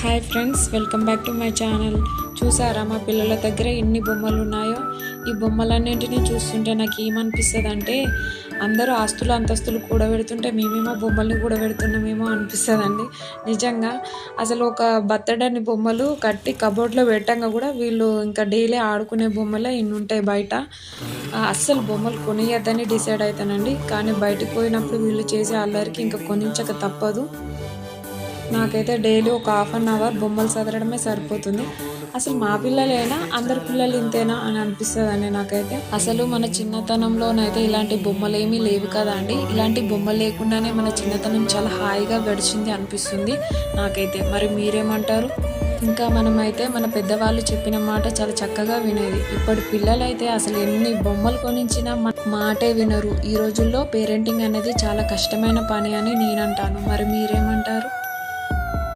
Hi friends welcome back to my channel. చూసారా మా పిల్లల దగ్గర ఎన్ని బొమ్మలు ఉన్నాయో? ఈ బొమ్మలన్నింటినీ చూస్తుంటే నాకు ఏమనిపిస్తుంది అంటే అందరూ ఆస్తులు అంతస్తులు కూడబెడుతుంటే మేమేమో బొమ్మల్ని కూడబెడుతున్నామేమో అనిపిస్తుందండి. నిజంగా అసలు ఒక బత్తడని బొమ్మలు కట్టి కబోర్డ్లో పెట్టంగా కూడా వీళ్ళు ఇంకా డైలీ ఆడుకునే బొమ్మలే ఇన్ని ఉంటాయి బయట. అస్సలు బొమ్మలు కొనియద్దని డిసైడ్ అవుతానండి కానీ బయటకు పోయినప్పుడు వీళ్ళు చేసే అల్లరికి ఇంకా కొనించక తప్పదు. నాకైతే డైలీ ఒక హాఫ్ అన్ అవర్ బొమ్మలు చదవడమే సరిపోతుంది. అసలు మా పిల్లలైనా అందరి పిల్లలు ఇంతేనా అని అనిపిస్తుందండి నాకైతే. అసలు మన చిన్నతనంలోనైతే ఇలాంటి బొమ్మలు ఏమీ లేవు కదా అండి. ఇలాంటి బొమ్మలు లేకుండానే మన చిన్నతనం చాలా హాయిగా గడిచింది అనిపిస్తుంది నాకైతే. మరి మీరేమంటారు? ఇంకా మనమైతే మన పెద్దవాళ్ళు చెప్పిన మాట చాలా చక్కగా వినేది. ఇప్పటి పిల్లలైతే అసలు ఎన్ని బొమ్మలు కొనించినా మాటే వినరు. ఈ రోజుల్లో పేరెంటింగ్ అనేది చాలా కష్టమైన పని అని నేను అంటాను మరి మీరేమంటారు?